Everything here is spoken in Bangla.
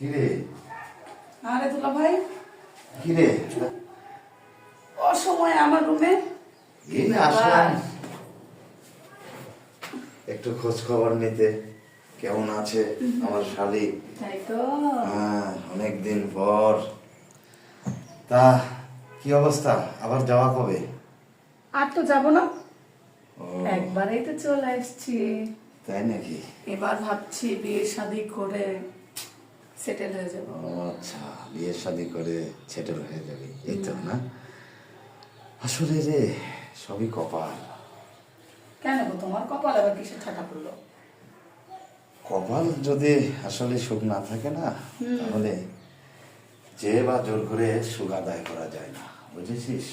কিরে? আরে দুলা ভাই। কিরে? অসময়ে আমার রুমে। এই আসলাম। একটু খোঁজ খবর নিতে। কেমন আছে আমার শালি? তাই তো। হ্যাঁ অনেকদিন পর। তা কি অবস্থা? আবার যাওয়া কবে? আর তো যাব না। একবারেই তো চলে আসছি। তাই নাকি? এবার ভাবছি বিয়ে শাদি করে সেটেল হয়ে যাব। আচ্ছা বিয়ে শাদি করে সেটেল হয়ে যাবে এই তো না? আসলে রে সবই কপাল। কেন গো তোমার কপাল আবার কিসে ঠাটা পড়ল? কপাল যদি আসলে সুখ না থাকে না তাহলে যে বা জোর করে সুখ আদায় করা যায় না বুঝেছিস?